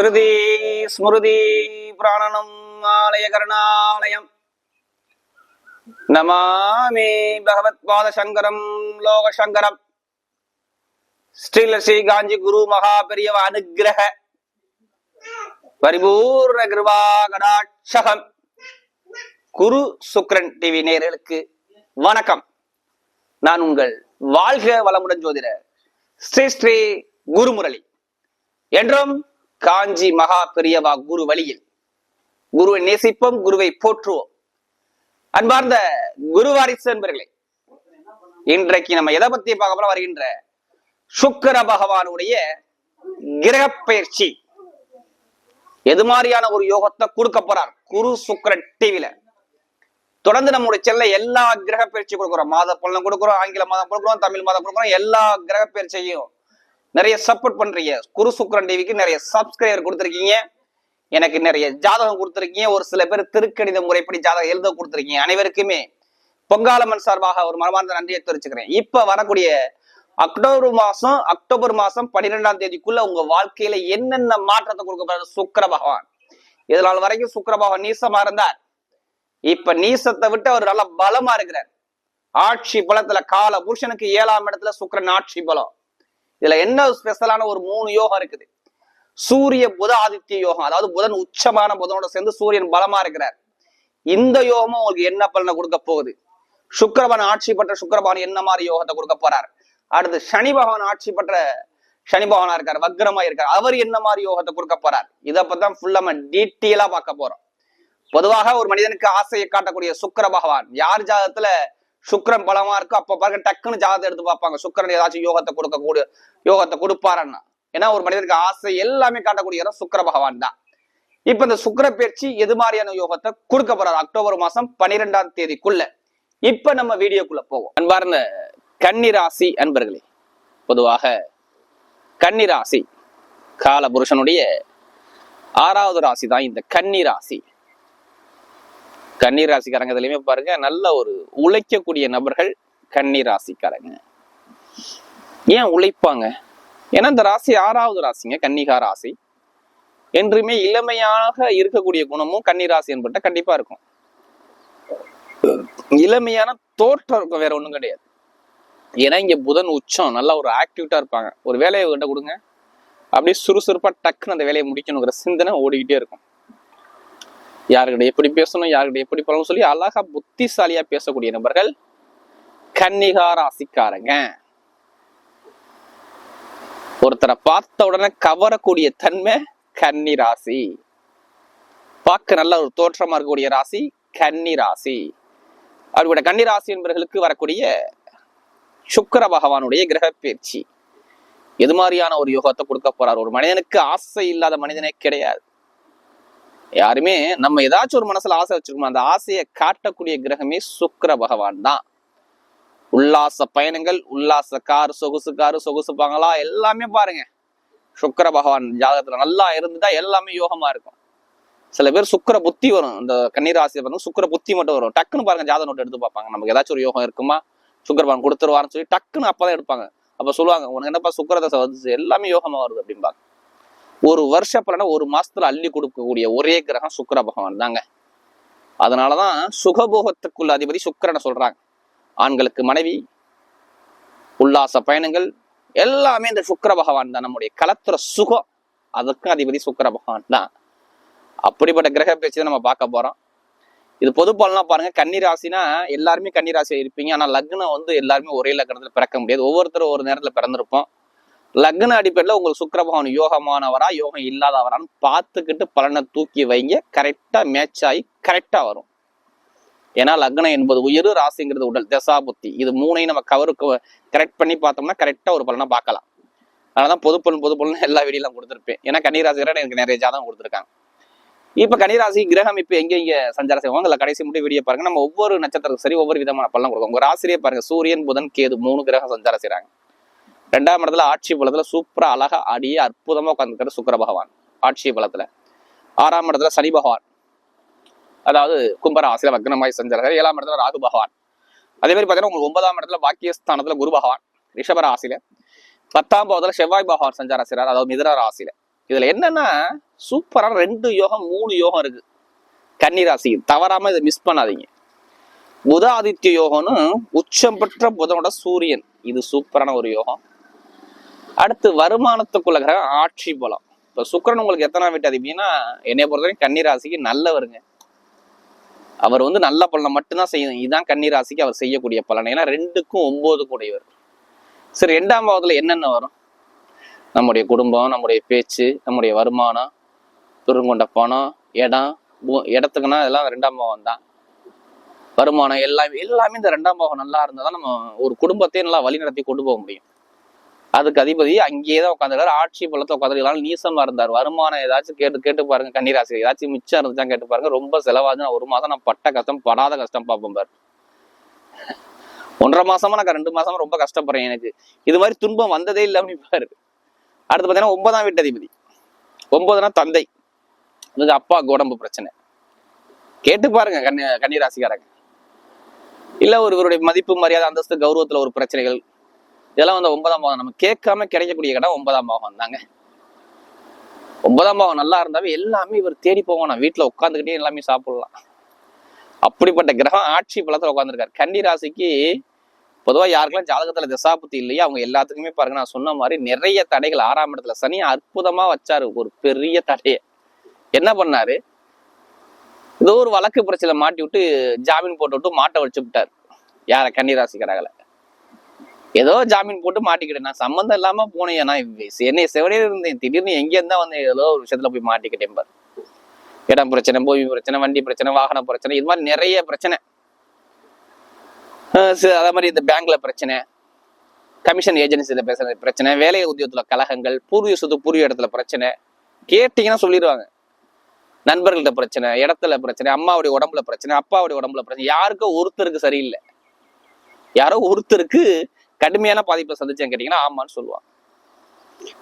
ஸ்ருதி ஸ்மிருதி பிராணனம் ஆலய கருணாலயம். நமாமி பகவத் பாத சங்கரம் லோக சங்கரம் ஸ்ரீலஸ்ரீ காஞ்சி குரு மகா பெரியவ அனுகிரக. பரிபூர்ண கிருபா கடாட்சகம். குரு சுக்ரன் டிவி நேர்களுக்கு வணக்கம். நான் உங்கள் வாழ்க வளமுடன் ஜோதிட ஸ்ரீ ஸ்ரீ குருமுரளி. என்றும் காஞ்சி மகா பெரியவா குரு வழியில். குருவை நேசிப்போம் குருவை போற்றுவோம். அன்பார்ந்த குருவாரிசு என்பர்களே இன்றைக்கு நம்ம எதை பத்தி பார்க்க போறோம்? வருகின்ற சுக்கர பகவானுடைய கிரக பயிற்சி. எது மாதிரியான ஒரு யோகத்தை கொடுக்க போறார்? குரு சுக்கரன் டிவில தொடர்ந்து நம்முடைய செல்ல எல்லா கிரக பயிற்சி கொடுக்குறோம். மாத பலனும் கொடுக்குறோம் ஆங்கில மாதம் கொடுக்குறோம் தமிழ் மாதம் கொடுக்குறோம் எல்லா கிரக பயிற்சியையும் நிறைய சப்போர்ட் பண்றீங்க. குரு சுக்கரன் டிவிக்கு நிறைய சப்ஸ்கிரைபர் கொடுத்துருக்கீங்க. எனக்கு நிறைய ஜாதகம் கொடுத்துருக்கீங்க. ஒரு சில பேர் திருக்கணித முறைப்படி ஜாதகம் எழுத கொடுத்துருக்கீங்க. அனைவருக்குமே பொங்காலம்மன் சார்பாக ஒரு மனமார்ந்த நன்றியை தெரிவிச்சுக்கிறேன். இப்ப வரக்கூடிய அக்டோபர் மாசம் அக்டோபர் மாசம் பன்னிரெண்டாம் தேதிக்குள்ள உங்க வாழ்க்கையில என்னென்ன மாற்றத்தை கொடுக்க போறாரு சுக்கர பகவான். இதனால் வரைக்கும் சுக்கர பகவான் நீசமா இருந்தார். இப்ப நீசத்தை விட்டு அவர் நல்ல பலமா இருக்கிறார். ஆட்சி பலத்துல கால புருஷனுக்கு ஏழாம் இடத்துல சுக்கிரன் ஆட்சி பலம். இதுல என்ன ஸ்பெஷலான ஒரு மூணு யோகம் இருக்குது? சூரிய புத ஆதித்ய யோகம். அதாவது புதன் உச்சமான புதனோட சேர்ந்து சூரியன் பலமா இருக்கிறார். இந்த யோகமும் உங்களுக்கு என்ன பலனை கொடுக்க போகுது? சுக்கிரபவன் ஆட்சி பெற்ற சுக்கரபான் என்ன மாதிரி யோகத்தை கொடுக்க போறார்? அடுத்து சனி பகவான் ஆட்சி பெற்ற சனி பகவானா இருக்கார் வக்ரமா இருக்கார். அவர் என்ன மாதிரி யோகத்தை கொடுக்க போறார்? இதை பத்தி ஃபுல்லா நம்ம டீட்டெயிலா பார்க்க போறோம். பொதுவாக ஒரு மனிதனுக்கு ஆசையை காட்டக்கூடிய சுக்கர பகவான் யார் ஜாதத்துல சுக்கரன் பலமா இருக்கு அப்ப பாருங்க டக்குன்னு ஜாதகத்தை எடுத்து பார்ப்பாங்க. சுக்கரன் ஏதாச்சும் யோகத்தை கொடுக்க கூடிய யோகத்தை கொடுப்பாருன்னா. ஏன்னா ஒரு மனிதனுக்கு ஆசை எல்லாமே காட்டக்கூடிய இடம் பகவான் தான். இப்ப இந்த சுக்கிர பயிற்சி எது மாதிரியான யோகத்தை கொடுக்க போறாரு? அக்டோபர் மாசம் பன்னிரெண்டாம் தேதிக்குள்ள. இப்ப நம்ம வீடியோக்குள்ள போவோம். அன்பார்ந்த கன்னிராசி அன்பர்களே பொதுவாக கன்னிராசி கால புருஷனுடைய ஆறாவது ராசி தான் இந்த கன்னிராசி. கண்ணீர் கன்னி ராசிக்காரங்க இதுலயுமே பாருங்க நல்ல ஒரு உழைக்கக்கூடிய நபர்கள் கன்னி ராசிக்காரங்க ஏன் உழைப்பாங்க? ஏன்னா இந்த ராசி ஆறாவது ராசிங்க கன்னிகா ராசி. என்றுமே இளமையாக இருக்கக்கூடிய குணமும் கன்னி ராசி என்பட்ட கண்டிப்பா இருக்கும். இளமையான தோற்றம் இருக்கும் வேற ஒண்ணும் கிடையாது. ஏன்னா இங்க புதன் உச்சம் நல்லா ஒரு ஆக்டிவிட்டா இருப்பாங்க. ஒரு வேலையை கிட்ட கொடுங்க. அப்படியே சுறுசுறுப்பா டக்குன்னு அந்த வேலையை முடிக்கணுங்கிற சிந்தனை ஓடிக்கிட்டே இருக்கும். யாருக்கிட்ட எப்படி பேசணும் யாருக்கிட்ட எப்படி பண்ணணும் சொல்லி அழகா புத்திசாலியா பேசக்கூடிய நபர்கள் கன்னிகா ராசிக்காரங்க. ஒருத்தரை பார்த்த உடனே கவரக்கூடிய தன்மை கன்னி ராசி. பார்க்க நல்ல ஒரு தோற்றமா இருக்கக்கூடிய ராசி கன்னி ராசி. அவர்களுடைய கன்னி ராசி என்பவர்களுக்கு வரக்கூடிய சுக்கிர பகவானுடைய கிரக பயிற்சி. எது மாதிரியான ஒரு யோகத்தை கொடுக்க போறார்? ஒரு மனிதனுக்கு ஆசை இல்லாத மனிதனே கிடையாது. யாருமே நம்ம ஏதாச்சும் ஒரு மனசுல ஆசை வச்சிருக்கோம் அந்த ஆசையை காட்டக்கூடிய கிரகமே சுக்கர பகவான் தான். உல்லாச பயணங்கள் உல்லாச கார் சொகுசு கார் சொகுசு பங்களா எல்லாமே பாருங்க. சுக்கர பகவான் ஜாதகத்துல நல்லா இருந்துதான் எல்லாமே யோகமா இருக்கும். சில பேர் சுக்கர புத்தி வரும். இந்த கன்னிராசியை பாருங்க சுக்கிர புத்தி மட்டும் வரும். டக்குன்னு பாருங்க ஜாதக நோட்டு எடுத்து பார்ப்பாங்க. நமக்கு ஏதாச்சும் ஒரு யோகம் இருக்குமா? சுக்கர பகவான் கொடுத்துருவாருன்னு சொல்லி டக்குன்னு அப்பதான் எடுப்பாங்க. அப்ப சொல்லுவாங்க உனக்கு என்னப்பா சுக்கிரதசை வந்துச்சு எல்லாமே யோகமா வருது அப்படிம்பாங்க. ஒரு வருஷ பலனை ஒரு மாசத்துல அள்ளி கொடுக்கக்கூடிய ஒரே கிரகம் சுக்கிர பகவான் தாங்க. அதனாலதான் சுகபோகத்துக்குள்ள அதிபதி சுக்கரனை சொல்றாங்க. ஆண்களுக்கு மனைவி உல்லாச பயணங்கள் எல்லாமே இந்த சுக்கர பகவான் தான். நம்முடைய கலத்துற சுகம் அதுக்கும் அதிபதி சுக்கிர பகவான் தான். அப்படிப்பட்ட கிரக பேச்சு தான் நம்ம பார்க்க போறோம். இது பொதுப்பாலாம் பாருங்க கன்னிராசினா எல்லாருமே கன்னிராசியா இருப்பீங்க. ஆனா லக்னம் வந்து எல்லாருமே ஒரே லக்னத்துல பிறக்க முடியாது. ஒவ்வொருத்தரும் ஒரு நேரத்துல பிறந்திருப்போம். லக்ன அடிப்படையில் உங்களுக்கு சுக்கிர பகவான் யோகமானவரா யோகம் இல்லாதவரான்னு பார்த்துக்கிட்டு பலனை தூக்கி வைங்க. கரெக்டா மேட்ச் ஆகி கரெக்டா வரும். ஏன்னா லக்னம் என்பது உயிர் ராசிங்கிறது உடல் தசாபுத்தி இது மூணையும் நம்ம கவருக்கு கரெக்ட் பண்ணி பார்த்தோம்னா கரெக்டா ஒரு பலனை பார்க்கலாம். அதனாலதான் பொது பலன் பொது எல்லா வீடியெல்லாம் கொடுத்துருப்பேன். ஏன்னா கன்னிராசிகர எனக்கு நிறைய ஜாதகம் கொடுத்துருக்காங்க. இப்ப கன்னிராசி கிரகம் இப்ப எங்க இங்கே சஞ்சாரம் செய்வாங்க? இல்லை கடைசி மட்டும் வீடியோ பாருங்க. நம்ம ஒவ்வொரு நட்சத்திரத்துக்கு சரி ஒவ்வொரு விதமான பலன் கொடுக்கும் உங்கள் ராசிரியே பாருங்க. சூரியன் புதன் கேது மூணு கிரகம் சஞ்சாரம் செய்கிறாங்க ரெண்டாம் இடத்துல ஆட்சி பலத்துல சூப்பரா அழகா ஆடியே அற்புதமா உட்காந்துருக்காரு சுக்கர பகவான் ஆட்சி பலத்துல. ஆறாம் இடத்துல சனி பகவான். அதாவது கும்பராசில வக்னமாய் சஞ்சாரம் ஏழாம் இடத்துல ராகு பகவான். அதே மாதிரி பார்த்தீங்கன்னா உங்களுக்கு ஒன்பதாம் இடத்துல பாக்கியஸ்தானத்துல குரு பகவான் ரிஷபராசில பத்தாம் பாவத்துல செவ்வாய் பகவான் சஞ்சாரம் செய்றார். அதாவது மிதுன ராசியில. இதுல என்னன்னா சூப்பரான ரெண்டு யோகம் மூணு யோகம் இருக்கு. கன்னிராசி தவறாம இதை மிஸ் பண்ணாதீங்க. புத ஆதித்ய யோகம்னு உச்சம் பெற்ற புதனோட சூரியன். இது சூப்பரான ஒரு யோகம். அடுத்து வருமானத்துக்குள்ள கிரகம் ஆட்சி பலம். இப்ப சுக்கிரன் உங்களுக்கு எத்தனை வீட்டு அதிபதினா என்னை பொறுத்தவரைக்கும் கன்னிராசிக்கு நல்லவருங்க. அவர் வந்து நல்ல பலனை மட்டும்தான் செய்யணும் இதுதான் கன்னிராசிக்கு அவர் செய்யக்கூடிய பலன். ஏன்னா ரெண்டுக்கும் ஒன்பது கூடையவர் சரி ரெண்டாம் பாவத்துல என்னென்ன வரும்? நம்முடைய குடும்பம் நம்முடைய பேச்சு நம்முடைய வருமானம் பெருங்கொண்ட பணம் இடம் இடத்துக்குன்னா இதெல்லாம் ரெண்டாம் பாவம் தான். வருமானம் எல்லாமே எல்லாமே இந்த ரெண்டாம் பாவம் நல்லா இருந்தால் தான் நம்ம ஒரு குடும்பத்தையும் நல்லா வழி நடத்தி கொண்டு போக முடியும். அதுக்கு அதிபதி அங்கேயே தான் உட்காந்துருக்காரு ஆட்சி பலத்தை உட்காந்துருக்கலாம் நீசமா இருந்தார். வருமானம் ஏதாச்சும் கேட்டு கேட்டு பாருங்க. கன்னிராசி. ஏதாச்சும் மிச்சம் இருந்துச்சா கேட்டு பாருங்க. ரொம்ப செலவாச்சு ஒரு மாதம் நான் பட்ட கஷ்டம் படாத கஷ்டம் பார்ப்போம் பாரு. ஒன்றரை மாசமா நான் ரெண்டு மாசமா ரொம்ப கஷ்டப்படுறேன் எனக்கு. இது மாதிரி துன்பம் வந்ததே இல்லை அப்படின்னு பாரு. அடுத்து பார்த்தீங்கன்னா ஒன்பதாம் வீட்டு அதிபதி. ஒன்பதுனா தந்தை. இதுக்கு அப்பா உடம்பு பிரச்சனை. கேட்டு பாருங்க கன்னி கன்னிராசிக்காரங்க. இல்ல ஒருவருடைய மதிப்பு மரியாதை அந்தஸ்து கௌரவத்துல ஒரு பிரச்சனைகள். இதெல்லாம் வந்து ஒன்பதாம் பாவம் நம்ம கேட்காம கிடைக்கக்கூடிய இடம் ஒன்பதாம் பாவம் தாங்க. ஒன்பதாம் பாவம் நல்லா இருந்தாவே எல்லாமே இவர் தேடி போவானா வீட்டுல உட்காந்துக்கிட்டே எல்லாமே சாப்பிடலாம். அப்படிப்பட்ட கிரகம் ஆட்சி பலத்தில் உட்காந்துருக்காரு கன்னி ராசிக்கு பொதுவா யாருக்கெல்லாம் ஜாதகத்தில் திசாபுத்தி இல்லையா அவங்க எல்லாத்துக்குமே பாருங்க நான் சொன்ன மாதிரி நிறைய தடைகள் ஆறாம் இடத்துல. சனி அற்புதமா வச்சாரு ஒரு பெரிய தடையை. என்ன பண்ணாரு? ஏதோ ஒரு வழக்கு பிரச்சனை மாட்டி விட்டு ஜாமீன் போட்டு விட்டு மாட்டை வச்சு விட்டார். யார? கன்னிராசிக்காரங்களை ஏதோ ஜாமீன் போட்டு மாட்டிக்கிட்டேன். நான் சம்மந்தம் இல்லாம போனேன். நான் என்னை செவனே இருந்தேன். திடீர்னு எங்க இருந்தா வந்து ஏதோ ஒரு விஷயத்துல போய் மாட்டிக்கிட்டேன் பாரு. இடம் பிரச்சனை பூமி பிரச்சனை வண்டி பிரச்சனை வாகன பிரச்சனை இது மாதிரி நிறைய பிரச்சனை. அதே மாதிரி இந்த பேங்க்ல பிரச்சனை கமிஷன் ஏஜென்சில பேசுற பிரச்சனை வேலை உத்தியோகத்துல கழகங்கள் பூர்வீக சொத்து பூர்வீக இடத்துல பிரச்சனை. கேட்டீங்கன்னா சொல்லிடுவாங்க. நண்பர்கள்ட்ட பிரச்சனை இடத்துல பிரச்சனை அம்மாவுடைய உடம்புல பிரச்சனை அப்பாவுடைய உடம்புல பிரச்சனை. யாருக்கோ ஒருத்தருக்கு சரியில்லை. யாரோ ஒருத்தருக்கு கடுமையான பாதிப்பை சந்திச்சேன்னு கேட்டீங்கன்னா ஆமான்னு சொல்லுவாங்க.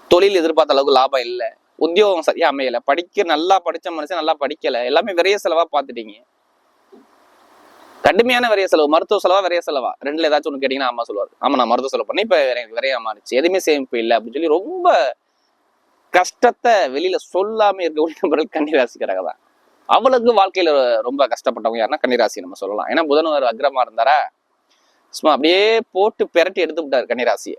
தொழில் எதிர்பார்த்த அளவுக்கு லாபம் இல்லை. உத்தியோகம் சரியா அமையல. படிக்க நல்லா படிச்ச மனுஷன் நல்லா படிக்கல. எல்லாமே விரைய செலவா பார்த்துட்டீங்க. கடுமையான விரைய செலவு மருத்துவ செலவா விரைய செலவா? ரெண்டுல ஏதாச்சும் ஒன்று கேட்டீங்கன்னா ஆமா சொல்லுவாரு. ஆமா நான் மருத்துவ செலவு பண்ணி இப்ப எனக்கு விரையா மாறிச்சு. எதுவுமே சேமிப்பு இல்லை. அப்படின்னு சொல்லி ரொம்ப கஷ்டத்தை வெளியில சொல்லாம இருக்க நபர்கள் கன்னிராசிக்காரங்க தான். அவளுக்கு வாழ்க்கையில ரொம்ப கஷ்டப்பட்டவங்க யாருன்னா கன்னிராசி நம்ம சொல்லலாம். ஏன்னா புதன் ஒரு அக்ரமா இருந்தாரா? சும்மா அப்படியே போட்டு பெரட்டி எடுத்து விட்டாரு கன்னிராசியை.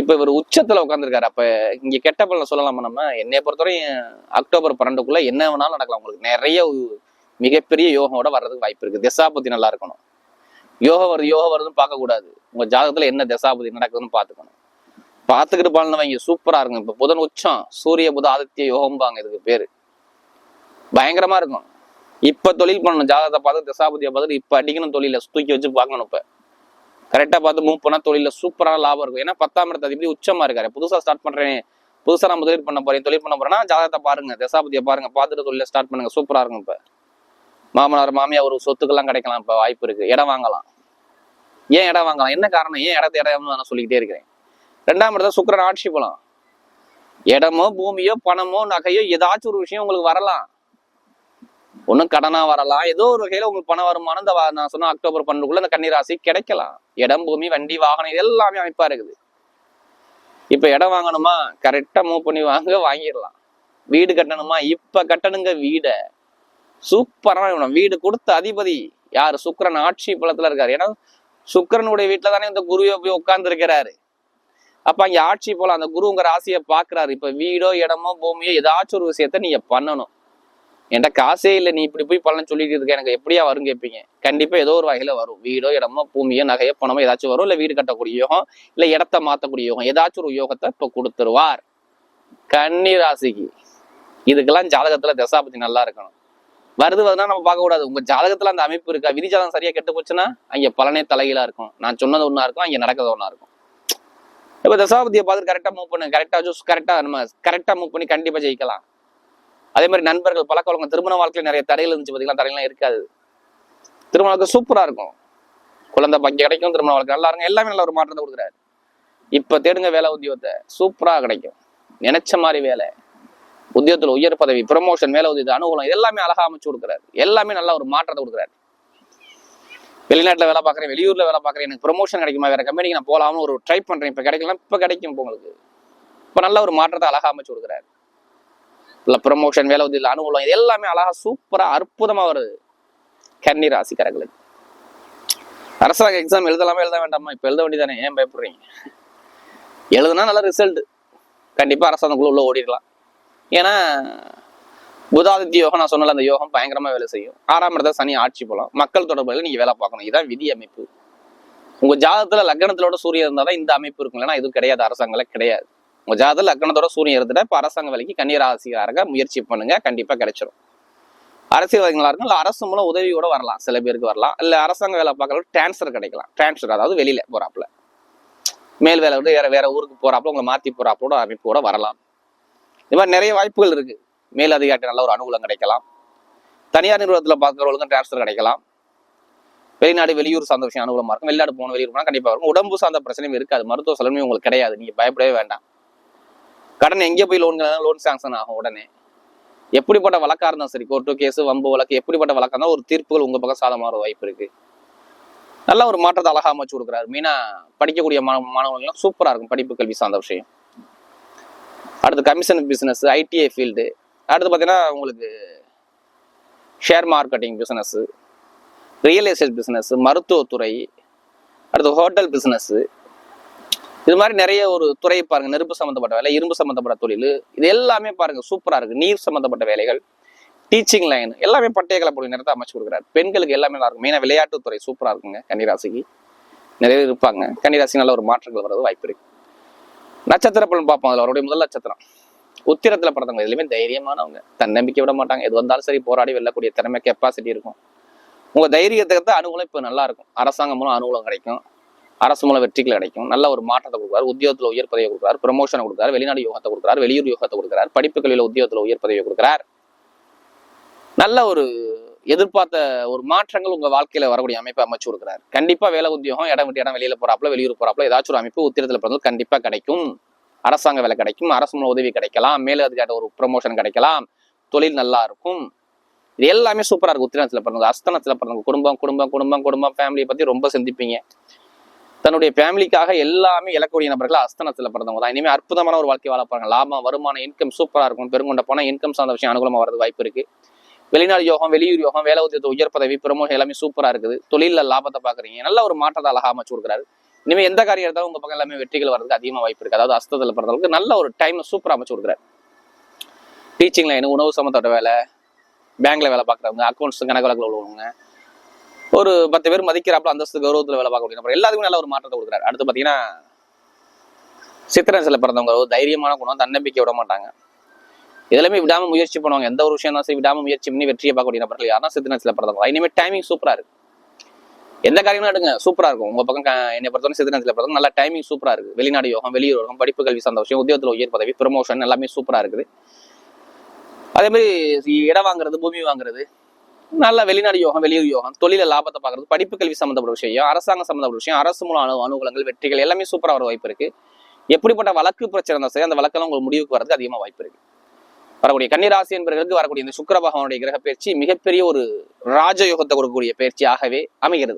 இப்போ இவர் உச்சத்தில் உட்காந்துருக்காரு அப்போ இங்கே கெட்ட பலனை சொல்லலாமா நம்ம? என்னை பொறுத்தவரையும் அக்டோபர் பன்னெண்டுக்குள்ளே என்ன வேணாலும் நடக்கலாம். உங்களுக்கு நிறைய மிகப்பெரிய யோகோட வர்றதுக்கு வாய்ப்பு இருக்குது திசாபதி நல்லா இருக்கணும். யோகம் வருது யோகம் வருதுன்னு பார்க்கக்கூடாது. உங்கள் ஜாதகத்தில் என்ன திசாபதி நடக்குதுன்னு பார்த்துக்கணும். பார்த்துக்கிட்டு பாலன வைங்க. சூப்பராக இருக்கும் இப்போ புதன் உச்சம் சூரிய புத ஆதித்ய யோகம்பாங்க இதுக்கு பேர். பயங்கரமாக இருக்கும். இப்போ தொழில் பண்ணணும். ஜாதகத்தை பார்த்து திசாபதியை பார்த்துட்டு இப்போ அடிக்கணும் தொழிலை. தூக்கி வச்சு பார்க்கணும் இப்போ. கரெக்டாக பார்த்து மூவ் பண்ணால் தொழில சூப்பரான லாபம் இருக்கும். ஏன்னா பத்தாம் இடத்து அதிபதி உச்சமா இருக்காரு? புதுசாக ஸ்டார்ட் பண்ணுறேன் புதுசா நான் முதலீடு பண்ண போறேன் தொழில் பண்ண போறேன்னா ஜாதகத்தை பாருங்க தசாபதியை பாருங்க பார்த்துட்டு தொழில ஸ்டார்ட் பண்ணுங்க. சூப்பராக இருக்கும் இப்போ. மாமனார் மாமியார் ஒரு சொத்துக்கெல்லாம் கிடைக்கலாம் இப்போ வாய்ப்பு இருக்கு. இடம் வாங்கலாம். ஏன் இடம் வாங்கலாம்? என்ன காரணம்? ஏன் இடத்த இடம் நான் சொல்லிக்கிட்டே இருக்கிறேன். ரெண்டாம் இடத்த சுக்கரன் ஆட்சி போலாம். இடமோ பூமியோ பணமோ நகையோ ஏதாச்சும் ஒரு விஷயம் உங்களுக்கு வரலாம். ஒன்றும் கடனா வரலாம். ஏதோ ஒரு வகையில உங்களுக்கு பண வருமானம் இந்த வா- நான் சொன்ன அக்டோபர் பன்னெண்டுக்குள்ள இந்த கன்னிராசி கிடைக்கலாம். இடம் பூமி வண்டி வாகனம் இது எல்லாமே அமைப்பா இருக்குது. இப்ப இடம் வாங்கணுமா? கரெக்டா மூவ் பண்ணி வாங்க வாங்கிடலாம். வீடு கட்டணுமா? இப்ப கட்டணுங்க வீட. சூப்பரான இடம் வீடு கொடுத்த அதிபதி யாரு? சுக்கிரன் ஆட்சி பலத்துல இருக்காரு. ஏன்னா சுக்கரனுடைய வீட்டுல தானே இந்த குருவை போய் உட்கார்ந்து அப்போ அங்கே ஆட்சி போல அந்த குரு உங்கள் ராசியை பாக்குறாரு இப்ப வீடோ இடமோ பூமியோ ஏதாச்சும் ஒரு விஷயத்த நீங்க பண்ணணும். என்கிட்ட காசே இல்லை நீ இப்படி போய் பலன் சொல்லிட்டு இருக்க எனக்கு எப்படியா வரும் கேட்பீங்க? கண்டிப்பா ஏதோ ஒரு வகையில வரும். வீடோ இடமோ பூமியோ நகையோ பணமோ ஏதாச்சும் வரும். இல்ல வீடு கட்டக்கூடிய யோகம் இல்ல இடத்த மாத்தக்கூடிய யோகம். ஏதாச்சும் ஒரு யோகத்தை இப்ப கொடுத்துருவார். கன்னி ராசிக்கு இதுக்கெல்லாம் ஜாதகத்துல தசாபதி நல்லா இருக்கணும். வருது வருதுன்னா நம்ம பார்க்க கூடாது. உங்க ஜாதகத்துல அந்த அமைப்பு இருக்கா? விதி ஜாதகம் சரியா கெட்டு போச்சுன்னா அங்க பலனே தலைகீழா இருக்கும். நான் சொன்னது ஒன்னா இருக்கும் அங்க நடக்கிறது ஒண்ணா இருக்கும். இப்ப தசாபதியை பார்த்து கரெக்டா மூவ் பண்ணு. கரெக்டா ஜூஸ் கரெக்டா நம்ம கரெக்டா மூவ் பண்ணி கண்டிப்பா ஜெயிக்கலாம். அதே மாதிரி நண்பர்கள் பழக்க வழக்கம் திருமண வாழ்க்கையில் நிறைய தடைகள் இருந்துச்சு பார்த்தீங்களா தடைகள்லாம் இருக்காது. திருமண வாழ்க்கை சூப்பரா இருக்கும். குழந்தை பங்கு கிடைக்கும் திருமண வாழ்க்கை நல்லா இருக்கும். எல்லாமே நல்ல ஒரு மாற்றத்தை கொடுக்குறாரு. இப்ப தேடுங்க வேலை உத்தியோகத்தை. சூப்பரா கிடைக்கும். நினைச்ச மாதிரி வேலை. உத்தியோகத்தில் உயர் பதவி ப்ரமோஷன் வேலை உதவி அனுகூலம் எல்லாமே அழகாக அமைச்சு கொடுக்குறாரு. எல்லாமே நல்ல ஒரு மாற்றத்தை கொடுக்குறாரு. வெளிநாட்டில் வேலை பார்க்குறேன் வெளியூர்ல வேலை பார்க்குறேன் எனக்கு ப்ரொமோஷன் கிடைக்குமா வேற கம்பெனிக்கு நான் போகலாம்னு ஒரு ட்ரை பண்றேன். இப்போ கிடைக்கலாம் இப்ப கிடைக்கும் உங்களுக்கு. இப்போ நல்ல ஒரு மாற்றத்தை அழகாக அமைச்சு கொடுக்குறாரு. இல்லை ப்ரமோஷன் வேலை உதவி அனுகூலம் இது எல்லாமே அழகாக சூப்பராக அற்புதமாக வருது. கன்னி ராசிக்காரர்களுக்கு. அரசாங்க எக்ஸாம் எழுதலாமா எழுத வேண்டாமா? இப்போ எழுத வேண்டியதானே ஏன் பயப்படுறீங்க? எழுதுனா நல்ல ரிசல்ட் கண்டிப்பாக அரசாங்கக்குள்ள உள்ள ஓடிடலாம். ஏன்னா புதாதித்ய யோகம் நான் சொன்னல அந்த யோகம் பயங்கரமாக வேலை செய்யும். ஆறாம் இடத்துல சனி ஆட்சி போகலாம் மக்கள் தொடர்புல நீங்கள் வேலை பார்க்கணும். இதுதான் விதி அமைப்பு. உங்கள் ஜாதகத்தில் லக்னத்திலோட சூரியன் இருந்தால் தான் இந்த அமைப்பு இருக்கும். இல்லைன்னா இதுவும் கிடையாது. அரசாங்கங்கள கிடையாது. உங்கள் ஜாதகத்துல லக்னத்தோட சூரியன் இருந்துட்டா இப்போ அரசாங்க வேலைக்கு கன்னியராசிக்காரங்க முயற்சி பண்ணுங்க. கண்டிப்பாக கிடைச்சிரும். அரசியல்வாதிகளாக இருக்கும் இல்லை அரசு மூலம் உதவியோட வரலாம். சில பேருக்கு வரலாம். இல்லை அரசாங்க வேலை பார்க்கறவங்க டிரான்ஸ்ஃபர் கிடைக்கலாம். டிரான்ஸ்ஃபர் அதாவது வெளியில் போகிறாப்புல மேல் வேலை வந்து வேற வேற ஊருக்கு போகிறாப்புல உங்களை மாத்தி அமைப்பு அமைப்போட வரலாம். இந்த மாதிரி நிறைய வாய்ப்புகள் இருக்குது மேல் அதிகாரி நல்ல ஒரு அனுகூலம் கிடைக்கலாம். தனியார் நிறுவனத்தில் பார்க்குறவங்களுக்கு டிரான்ஸ்ஃபர் கிடைக்கலாம். வெளிநாடு வெளியூர் சார்ந்த விஷயம் அனுகூலமாக இருக்கும். வெளிநாடு போன வெளியூர் போனால் கண்டிப்பாக இருக்கும் உடம்பு சார்ந்த பிரச்சனையும் இருக்காது. மருத்துவ செலவுமே உங்களுக்கு கிடையாது. நீங்கள் பயப்படவே வேண்டாம். கடன் எங்கே போய் லோன் லோன் சாங்ஷன் ஆகும் உடனே. எப்படிப்பட்ட வழக்காக இருந்தாலும் சரி கோர்ட்டு கேஸு வம்பு வழக்கு எப்படிப்பட்ட வழக்காக இருந்தாலும் ஒரு தீர்ப்புகள் உங்கள் பக்கம் சாதமாக வாய்ப்பு இருக்குது நல்ல ஒரு மாற்றத்தை அழகாக அமைச்சு கொடுக்குறாரு. மீனா படிக்கக்கூடிய மாணவ மாணவர்கள்லாம் சூப்பராக இருக்கும் படிப்பு கல்வி சார்ந்த விஷயம். அடுத்து கமிஷன் பிஸ்னஸ் ஐடிஐ ஃபீல்டு அடுத்து பார்த்தீங்கன்னா உங்களுக்கு share marketing business real estate business மருத்துவத்துறை அடுத்து ஹோட்டல் பிஸ்னஸ்ஸு இது மாதிரி நிறைய ஒரு துறை பாருங்க நெருப்பு சம்மந்தப்பட்ட வேலை இரும்பு சம்பந்தப்பட்ட தொழில் இது எல்லாமே பாருங்க சூப்பராக இருக்கு. நீர் சம்மந்தப்பட்ட வேலைகள் டீச்சிங் லைன் எல்லாமே பட்டய கலப்பொடி நேரத்தை அமைச்சு கொடுக்குறாரு. பெண்களுக்கு எல்லாமே நல்லா இருக்கும். மெயினாக விளையாட்டுத்துறை சூப்பராக இருக்குங்க கன்னிராசிக்கு. நிறைய பேர் இருப்பாங்க. கன்னிராசி நல்ல ஒரு மாற்றங்கள் வர்றது வாய்ப்பு இருக்கு. நட்சத்திர பலன் பார்ப்போம் அதில். அவருடைய முதல் நட்சத்திரம். உத்திரத்தில் பிறந்தவங்க எதுலையுமே தைரியமானவங்க. தன்னம்பிக்கை விட மாட்டாங்க. எது வந்தாலும் சரி போராடி வெல்லக்கூடிய திறமை கெப்பாசிட்டி இருக்கும். உங்கள் தைரியத்துக்கு தான் அனுகூலம் இப்போ நல்லா இருக்கும். அரசாங்கம் மூலம் அனுகூலம் கிடைக்கும். அரசு மூலம் வெற்றிகள் கிடைக்கும் நல்ல ஒரு மாற்றத்தை கொடுக்குறாரு. உத்தியோகத்துல உயர் பதவியை கொடுக்குறாரு. ப்ரமோஷனை கொடுக்குறாரு. வெளிநாடு யோகத்தை கொடுக்குறாரு. வெளியூர் யோகத்தை கொடுக்குறாரு. படிப்பு கல்வியில் உத்தியோகத்தில் உயர் பதவியை கொடுக்குறார். நல்ல ஒரு எதிர்பார்த்த ஒரு மாற்றங்கள் உங்க வாழ்க்கையில வரக்கூடிய அமைப்பை அமைச்சு கொடுக்குறாரு. கண்டிப்பா வேலை உத்தியோகம் இடம் விட்டு இடம் வெளியில போறாப்புல வெளியூர் போறாப்புல ஏதாச்சும் ஒரு அமைப்பு உத்தியத்தில் பிறந்தது கண்டிப்பா கிடைக்கும். அரசாங்க வேலை கிடைக்கும். அரசு மூலம் உதவி கிடைக்கலாம். மேல அதுக்காக ஒரு ப்ரமோஷன் கிடைக்கலாம். தொழில் நல்லா இருக்கும். இது எல்லாமே சூப்பரா இருக்கும். உத்திரத்தில் பிறந்தவங்க அஸ்தனத்துல பிறந்தவங்க குடும்பம் குடும்பம் குடும்பம் குடும்பம் ஃபேமிலியை பத்தி ரொம்ப சிந்திப்பீங்க. தன்னுடைய ஃபேமிலிக்காக எல்லாமே இழக்கக்கூடிய நபர்கள் அஸ்தனத்தில் பிறந்தவங்க தான். இனிமேல் அற்புதமான ஒரு வாழ்க்கை வாழ போகிறாங்க லாபம் வருமானம் இன்கம் சூப்பராக இருக்கும். பெருங்கொண்ட போனால் இன்கம் சார்ந்த விஷயம் அனுகூலமாக வரது வாய்ப்பு இருக்குது வெளிநாடு யோகம் வெளியூர் யோகம் வேலை உத்தியத்தை உயர் பதவி ப்ரமோஷன் எல்லாமே சூப்பராக இருக்குது. தொழிலில் லாபத்தை பார்க்குறீங்க. நல்ல ஒரு மாற்றத்தை அழகா அமைச்சு கொடுக்குறாரு. இனிமேல் எந்த காரியம் இருந்தாலும் உங்கள் பக்கம் எல்லாமே வெற்றிகள் வர்றதுக்கு அதிகமாக வாய்ப்பு இருக்குது அதாவது அஸ்தத்தில் பிறந்தவங்களுக்கு நல்ல ஒரு டைம் சூப்பராக அமைச்சு கொடுக்குறாரு. டீச்சிங் லைன் உணவு சம்மந்தப்பட்ட வேலை பேங்க்ல வேலை பார்க்குறவங்க அக்கௌண்ட்ஸ் கணக்கு வழக்கில் உள்ளவங்க ஒரு பத்து பேர் மதிக்கிறாப்புல அந்தஸ்து கௌரவத்தில் வேலை பார்க்கக்கூடிய நபர் எல்லாத்துக்கும் நல்ல ஒரு மாற்றத்தை கொடுக்குறாரு. அடுத்து பார்த்தீங்கன்னா சித்திரன்சில் பிறந்தவங்க ஒரு தைரியமான குணம் தன்னம்பிக்கை விட மாட்டாங்க. இதெல்லாமே விடாம முயற்சி பண்ணுவாங்க. எந்த ஒரு விஷயம் தான் சரி விடாம முயற்சி பண்ணி வெற்றியை பார்க்கக்கூடிய நபர்கள் யாருன்னா சித்திரன்சில் பிறந்தவங்க. இனிமேல் டைமிங் சூப்பரா இருக்கு. எந்த காரியமும் எடுங்க சூப்பரா இருக்கும். உங்க பக்கம் என்னை பொறுத்தவரை சித்திரன்சில் பிறந்தவங்க நல்ல டைமிங் சூப்பரா இருக்கு. வெளிநாடு யோகம் வெளியூர் யோகம் படிப்பு கல்வி சார்ந்த விஷயம் உத்தியோகத்தில் உயர் பதவி ப்ரமோஷன் எல்லாமே சூப்பரா இருக்குது. அதே மாதிரி இடம் வாங்குறது பூமி வாங்குறது நல்ல வெளிநாடு யோகம் வெளியூர் யோகம் தொழில லாபத்தை பார்க்கறது படிப்பு கல்வி சம்மந்தப்பட்ட விஷயம் அரசாங்கம் சம்மந்தப்பட்ட விஷயம் அரசு மூலம் அனு அனுகூலங்கள் வெற்றிகள் எல்லாமே சூப்பராக வர வாய்ப்பு இருக்கு. எப்படிப்பட்ட வழக்கு பிரச்சனை இருந்தால் சரி அந்த வழக்கெல்லாம் உங்களுக்கு முடிவுக்கு வரதுக்கு அதிகமாக வாய்ப்பு இருக்கு. வரக்கூடிய கன்னிராசி என்பவர்களுக்கு வரக்கூடிய இந்த சுக்கர பகவானுடைய கிரக பயிற்சி மிகப்பெரிய ஒரு ராஜயோகத்தை கொடுக்கக்கூடிய பயிற்சியாகவே அமைகிறது.